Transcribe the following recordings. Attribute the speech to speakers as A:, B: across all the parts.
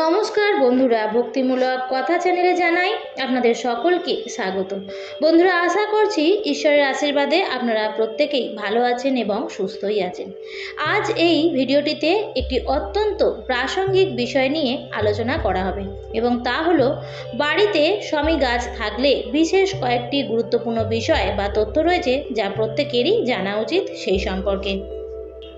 A: নমস্কার বন্ধুরা, ভক্তিমূলক কথা চ্যানেলে জানাই আপনাদের সকলকে স্বাগত। বন্ধুরা, আশা করছি ঈশ্বরের আশীর্বাদে আপনারা প্রত্যেকেই ভালো আছেন এবং সুস্থই আছেন। আজ এই ভিডিওটিতে একটি অত্যন্ত প্রাসঙ্গিক বিষয় নিয়ে আলোচনা করা হবে এবং তা হলো, বাড়িতে স্বামী গাছ থাকলে বিশেষ কয়েকটি গুরুত্বপূর্ণ বিষয় বা তথ্য রয়েছে যা প্রত্যেকেরই জানা উচিত সেই সম্পর্কে।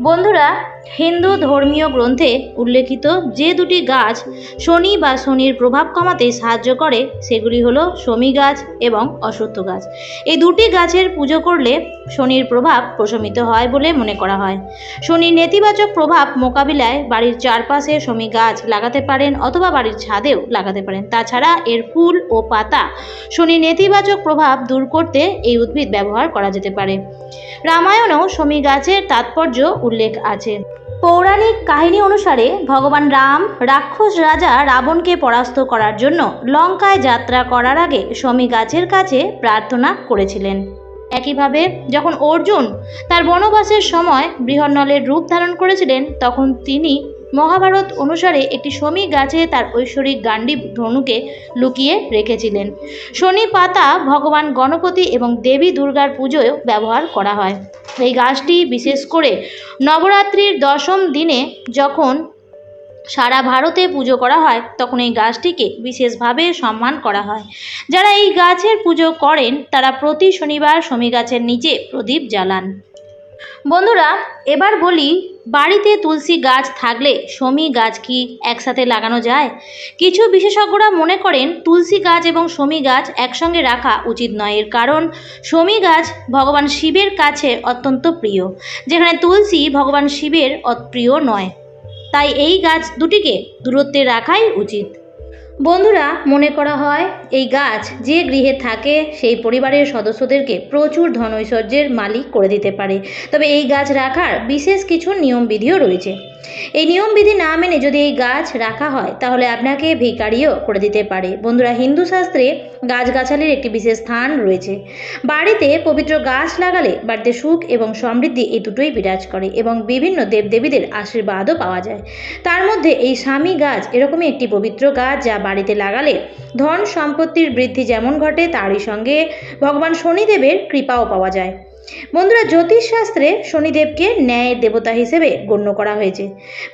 A: বন্ধুরা, হিন্দু ধর্মীয় গ্রন্থে উল্লেখিত যে দুটি গাছ শনি বা শনির প্রভাব কমাতে সাহায্য করে, সেগুলি হলো শমী গাছ এবং অশ্বত্থ গাছ। এই দুটি গাছের পুজো করলে শনির প্রভাব প্রশমিত হয় বলে মনে করা হয়। শনির নেতিবাচক প্রভাব মোকাবিলায় বাড়ির চারপাশে শমী গাছ লাগাতে পারেন অথবা বাড়ির ছাদেও লাগাতে পারেন। তাছাড়া এর ফুল ও পাতা শনির নেতিবাচক প্রভাব দূর করতে এই উদ্ভিদ ব্যবহার করা যেতে পারে। রামায়ণেও শমী গাছের তাৎপর্য উল্লেখ আছে। পৌরাণিক কাহিনী অনুসারে ভগবান রাম রাক্ষস রাজা রাবণকে পরাস্ত করার জন্য লঙ্কায় যাত্রা করার আগে শমী গাছের কাছে প্রার্থনা করেছিলেন। একইভাবে যখন অর্জুন তার বনবাসের সময় বৃহন্নলের রূপ ধারণ করেছিলেন, তখন তিনি মহাভারত অনুসারে একটি শমী গাছে তার ঐশ্বরিক গান্ডীব ধনুকে লুকিয়ে রেখেছিলেন। শনি পাতা ভগবান গণপতি এবং দেবী দুর্গার পুজোয়ও ব্যবহার করা হয়। এই গাছটি বিশেষ করে নবরাত্রির দশম দিনে যখন সারা ভারতে পুজো করা হয়, তখন এই গাছটিকে বিশেষভাবে সম্মান করা হয়। যারা এই গাছের পুজো করেন, তারা প্রতি শনিবার শমী গাছের নিচে প্রদীপ জ্বালান। বন্ধুরা, এবার বলি, বাড়িতে তুলসী গাছ থাকলে শমী গাছ কি একসাথে লাগানো যায়? কিছু বিশেষজ্ঞরা মনে করেন, তুলসী গাছ এবং শমী গাছ একসঙ্গে রাখা উচিত নয়। এর কারণ শমী গাছ ভগবান শিবের কাছে অত্যন্ত প্রিয়, যেখানে তুলসী ভগবান শিবের অপ্রিয় নয়। তাই এই গাছ দুটিকে দূরত্বে রাখাই উচিত। বন্ধুরা, মনে করা হয় এই গাছ যে গৃহে থাকে, সেই পরিবারের সদস্যদেরকে প্রচুর ধন ঐশ্বর্যের মালিক করে দিতে পারে। তবে এই গাছ রাখার বিশেষ কিছু নিয়মবিধিও রয়েছে। এই নিয়মবিধি না মেনে যদি এই গাছ রাখা হয়, তাহলে আপনাকে ভিকারিও করে দিতে পারে। বন্ধুরা, হিন্দু শাস্ত্রে গাছগাছালির একটি বিশেষ স্থান রয়েছে। বাড়িতে পবিত্র গাছ লাগালে বাড়িতে সুখ এবং সমৃদ্ধি এই দুটোই বিরাজ করে এবং বিভিন্ন দেবদেবীদের আশীর্বাদও পাওয়া যায়। তার মধ্যে এই স্বামী গাছ এরকমই একটি পবিত্র গাছ যা বাড়িতে লাগালে ধন সম্পত্তির বৃদ্ধি যেমন ঘটে, তারই সঙ্গে ভগবান শনিদেবের কৃপাও পাওয়া যায়। বন্ধুরা, জ্যোতিষশাস্ত্রে শনিদেবকে ন্যায়ের দেবতা হিসেবে গণ্য করা হয়েছে।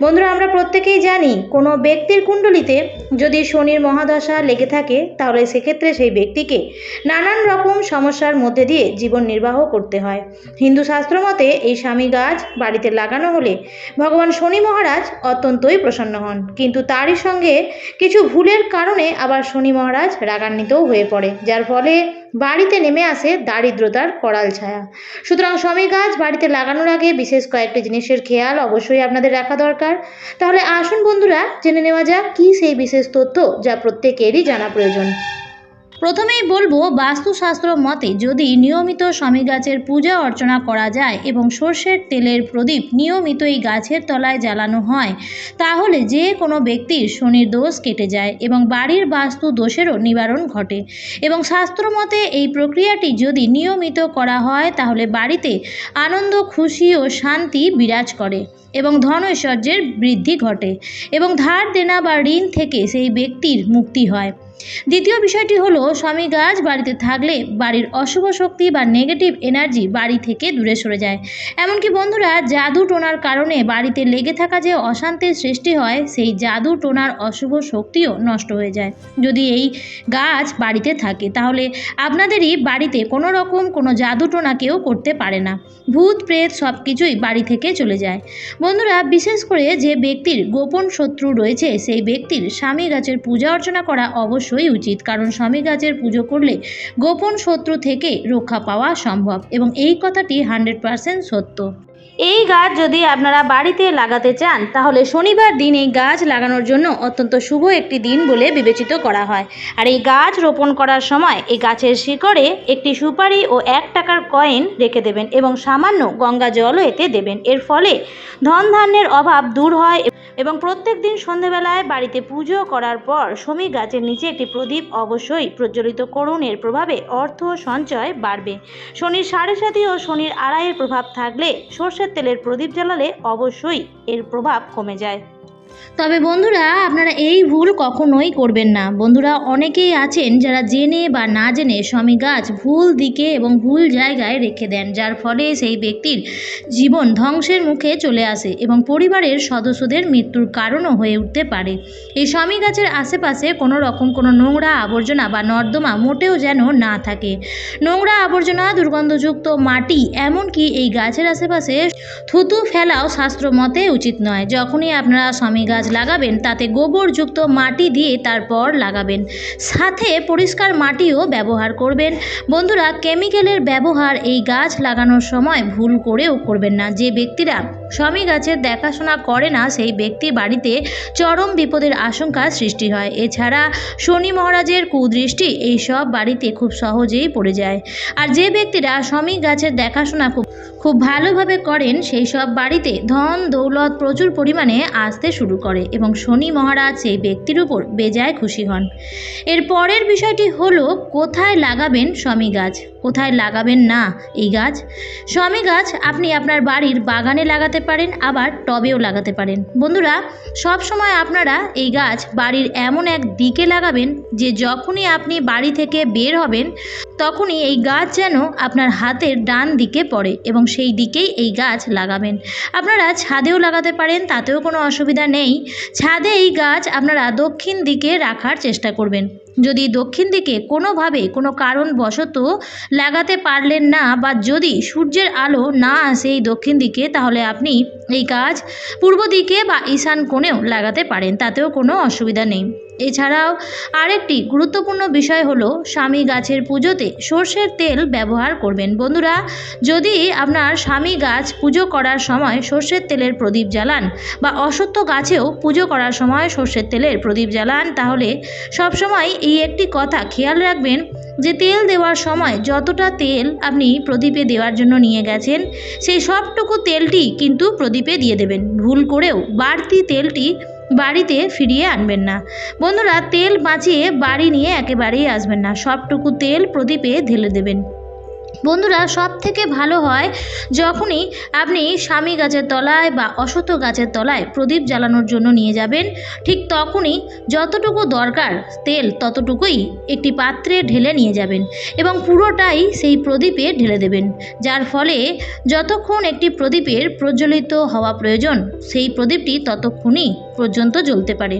A: বন্ধুরা, আমরা প্রত্যেকেই জানি, কোনো ব্যক্তির কুণ্ডলিতে যদি শনির মহাদশা লেগে থাকে, তাহলে সেক্ষেত্রে সেই ব্যক্তিকে নানান রকম সমস্যার মধ্যে দিয়ে জীবন নির্বাহ করতে হয়। হিন্দু শাস্ত্র মতে, এই স্বামী গাছ বাড়িতে লাগানো হলে ভগবান শনি মহারাজ অত্যন্তই প্রসন্ন হন। কিন্তু তারই সঙ্গে কিছু ভুলের কারণে আবার শনি মহারাজ রাগান্বিতও হয়ে পড়ে, যার ফলে বাড়িতে নেমে আসে দারিদ্রতার করাল ছায়া। সুতরাং সবই গাছ বাড়িতে লাগানোর আগে বিশেষ কয়েকটি জিনিসের খেয়াল অবশ্যই আপনাদের রাখা দরকার। তাহলে আসুন বন্ধুরা, জেনে নেওয়া যাক কী সেই বিশেষ তথ্য যা প্রত্যেকেরই জানা প্রয়োজন। প্রথমেই বলব, বাস্তুশাস্ত্র মতে যদি নিয়মিত স্বামী গাছের পূজা অর্চনা করা যায় এবং সর্ষের তেলের প্রদীপ নিয়মিত এই গাছের তলায় জ্বালানো হয়, তাহলে যে কোনো ব্যক্তির শনির দোষ কেটে যায় এবং বাড়ির বাস্তু দোষেরও নিবারণ ঘটে। এবং শাস্ত্র মতে এই প্রক্রিয়াটি যদি নিয়মিত করা হয়, তাহলে বাড়িতে আনন্দ, খুশি ও শান্তি বিরাজ করে এবং ধন ঐশ্বর্যের বৃদ্ধি ঘটে এবং ধার দেনা বা ঋণ থেকে সেই ব্যক্তির মুক্তি হয়। দ্বিতীয় বিষয়টি হলো, স্বামী গাছ বাড়িতে থাকলে বাড়ির অশুভ শক্তি বা নেগেটিভ এনার্জি বাড়ি থেকে দূরে সরে যায়। এমনকি বন্ধুরা, জাদু টোনার কারণে বাড়িতে লেগে থাকা যে অশান্তির সৃষ্টি হয়, সেই জাদু টোনার অশুভ শক্তিও নষ্ট হয়ে যায়। যদি এই গাছ বাড়িতে থাকে, তাহলে আপনাদেরই বাড়িতে কোনো রকম কোনো জাদু টোনা কেউ করতে পারে না। ভূত, প্রেত সব কিছুই বাড়ি থেকে চলে যায়। বন্ধুরা, বিশেষ করে যে ব্যক্তির গোপন শত্রু রয়েছে, সেই ব্যক্তির স্বামী গাছের পূজা অর্চনা করা অবশ্যই উচিত, কারণ স্বামী গাছের পুজো করলে গোপন শত্রু থেকে রক্ষা পাওয়া সম্ভব এবং এই কথাটি হান্ড্রেড পারসেন্ট সত্য। এই গাছ যদি আপনারা বাড়িতে লাগাতে চান, তাহলে শনিবার দিন এই গাছ লাগানোর জন্য অত্যন্ত শুভ একটি দিন বলে বিবেচিত করা হয়। আর এই গাছ রোপণ করার সময় এই গাছের শিকড়ে একটি সুপারি ও এক টাকার কয়েন রেখে দেবেন এবং সামান্য গঙ্গা জলও এতে দেবেন। এর ফলে ধন ধান্যের অভাব দূর হয় এবং প্রত্যেক দিন সন্ধেবেলায় বাড়িতে পুজো করার পর শমী গাছের নিচে একটি প্রদীপ অবশ্যই প্রজ্বলিত করুন। এর প্রভাবে অর্থ সঞ্চয় বাড়বে। শনির সাড়ে সাতি ও শনির আড়াইয়ের প্রভাব থাকলে সর্ষের তেলের প্রদীপ জ্বালালে অবশ্যই এর প্রভাব কমে যায়। তবে বন্ধুরা, আপনারা এই ভুল কখনোই করবেন না। বন্ধুরা, অনেকেই আছেন যারা জেনে বা না জেনে স্বামী গাছ ভুল দিকে এবং ভুল জায়গায় রেখে দেন, যার ফলে সেই ব্যক্তির জীবন ধ্বংসের মুখে চলে আসে এবং পরিবারের সদস্যদের মৃত্যুর কারণও হয়ে উঠতে পারে। এই স্বামী গাছের আশেপাশে কোনো রকম কোনো নোংরা আবর্জনা বা নর্দমা মোটেও যেন না থাকে। নোংরা আবর্জনা, দুর্গন্ধযুক্ত মাটি, এমনকি এই গাছের আশেপাশে থুতু ফেলাও শাস্ত্র মতে উচিত নয়। যখনই আপনারা স্বামী গাছ লাগাবেন, তাতে গোবরযুক্ত মাটি দিয়ে তারপর লাগাবেন। সাথে পরিষ্কার মাটিও ব্যবহার করবেন। বন্ধুরা, কেমিক্যালের ব্যবহার এই গাছ লাগানোর সময় ভুল করেও করবেন না। যে ব্যক্তিরা স্বামী গাছের দেখাশোনা করে না সেই ব্যক্তি বাড়িতে চরম বিপদের আশঙ্কা সৃষ্টি হয়। এছাড়া শনি মহারাজের কুদৃষ্টি এই সব বাড়িতে খুব সহজেই পড়ে যায়। আর যে ব্যক্তিরা স্বামী গাছের দেখাশোনা খুব খুব ভালোভাবে করেন, সেই সব বাড়িতে ধন দৌলত প্রচুর পরিমাণে আসতে শুরু করে এবং শনি মহারাজ সেই ব্যক্তির উপর বেজায় খুশি হন। এর পরের বিষয়টি হলো, কোথায় লাগাবেন স্বামী গাছ? কোথায় লাগাবেন না এই গাছ? স্বামী গাছ আপনি আপনার বাড়ির বাগানে লাগাতে পারেন, আবার টবেও লাগাতে পারেন। বন্ধুরা সব সময় আপনারা এই গাছ বাড়ির এমন এক দিকে লাগাবেন যে যখনই আপনি বাড়ি থেকে বের হবেন, তখনই এই গাছ যেন আপনার হাতের ডান দিকে পড়ে এবং সেই দিকেই এই গাছ লাগাবেন। আপনারা ছাদেও লাগাতে পারেন, তাতেও কোনো অসুবিধা নেই। ছাদে এই গাছ আপনারা দক্ষিণ দিকে রাখার চেষ্টা করবেন। যদি দক্ষিণ দিকে কোনোভাবে কোনো কারণবশত লাগাতে পারলেন না বা যদি সূর্যের আলো না আসে এই দক্ষিণ দিকে, তাহলে আপনি এই কাজ পূর্ব দিকে বা ঈশান কোণেও লাগাতে পারেন, তাতেও কোনো অসুবিধা নেই। এছাড়াও আরেকটি গুরুত্বপূর্ণ বিষয় হলো স্বামী গাছের পুজোতে সর্ষের তেল ব্যবহার করবেন। বন্ধুরা, যদি আপনার স্বামী গাছ পুজো করার সময় সর্ষের তেলের প্রদীপ জ্বালান বা অসত্য গাছেও পুজো করার সময় সর্ষের তেলের প্রদীপ জ্বালান, তাহলে সবসময় এই একটি কথা খেয়াল রাখবেন যে তেল দেওয়ার সময় যতটা তেল আপনি প্রদীপে দেওয়ার জন্য নিয়ে গেছেন, সেই সবটুকু তেলটি কিন্তু প্রদীপে দিয়ে দেবেন। ভুল করেও বাড়তি তেলটি বাড়িতে ফিরিয়ে আনবেন না। বন্ধুরা, তেল বাঁচিয়ে বাড়ি নিয়ে একেবারেই আসবেন না। সবটুকু তেল প্রদীপে ঢেলে দেবেন। বন্ধুরা সব থেকে ভালো হয় যখনই আপনি স্বামী গাছের তলায় বা অসত গাছের তলায় প্রদীপ জ্বালানোর জন্য নিয়ে যাবেন, ঠিক তখনই যতটুকু দরকার তেল ততটুকুই একটি পাত্রে ঢেলে নিয়ে যাবেন এবং পুরোটাই সেই প্রদীপে ঢেলে দেবেন। যার ফলে যতক্ষণ একটি প্রদীপের প্রজ্বলিত হওয়া প্রয়োজন, সেই প্রদীপটি ততক্ষণই পর্যন্ত জ্বলতে পারে।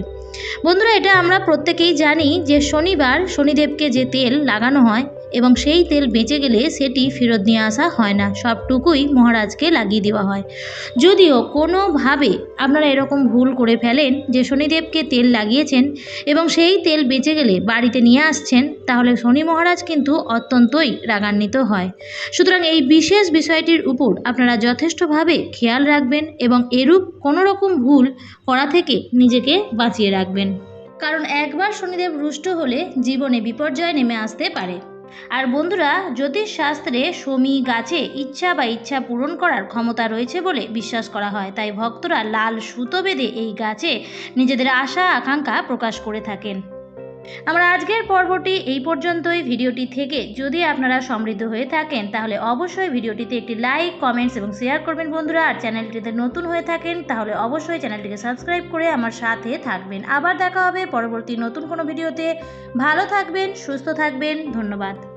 A: বন্ধুরা, এটা আমরা প্রত্যেকেই জানি যে শনিবার শনিদেবকে যে তেল লাগানো হয় এবং সেই তেল বেঁচে গেলে সেটি ফেরত নিয়ে আসা হয় না। সবটুকুই মহারাজকে লাগিয়ে দেওয়া হয়। যদিও কোনোভাবে আপনারা এরকম ভুল করে ফেলেন যে শনিদেবকে তেল লাগিয়েছেন এবং সেই তেল বেঁচে গেলে বাড়িতে নিয়ে আসছেন, তাহলে শনি মহারাজ কিন্তু অত্যন্তই রাগান্বিত হয়। সুতরাং এই বিশেষ বিষয়টির উপর আপনারা যথেষ্টভাবে খেয়াল রাখবেন এবং এরূপ কোনো রকম ভুল করা থেকে নিজেকে বাঁচিয়ে রাখবেন। কারণ একবার শনিদেব রুষ্ট হলে জীবনে বিপর্যয় নেমে আসতে পারে। আর বন্ধুরা জ্যোতিষ শাস্ত্রে শমী, গাছে ইচ্ছা বা ইচ্ছা পূরণ করার ক্ষমতা রয়েছে বলে বিশ্বাস করা হয়। তাই ভক্তরা লাল সুতো বেঁধে এই গাছে নিজেদের আশা, আকাঙ্ক্ষা প্রকাশ করে থাকেন। আমরা আজকের পর্বটি এই পর্যন্তই। ভিডিওটি থেকে যদি আপনারা সমৃদ্ধ হয়ে থাকেন, তাহলে অবশ্যই ভিডিওটিতে একটি লাইক কমেন্টস এবং শেয়ার করবেন বন্ধুরা। আর চ্যানেলটিতে নতুন হয়ে থাকেন, তাহলে অবশ্যই চ্যানেলটিকে সাবস্ক্রাইব করে আমার সাথে থাকবেন। আবার দেখা হবে পরবর্তী নতুন কোনো ভিডিওতে। ভালো থাকবেন, সুস্থ থাকবেন, ধন্যবাদ।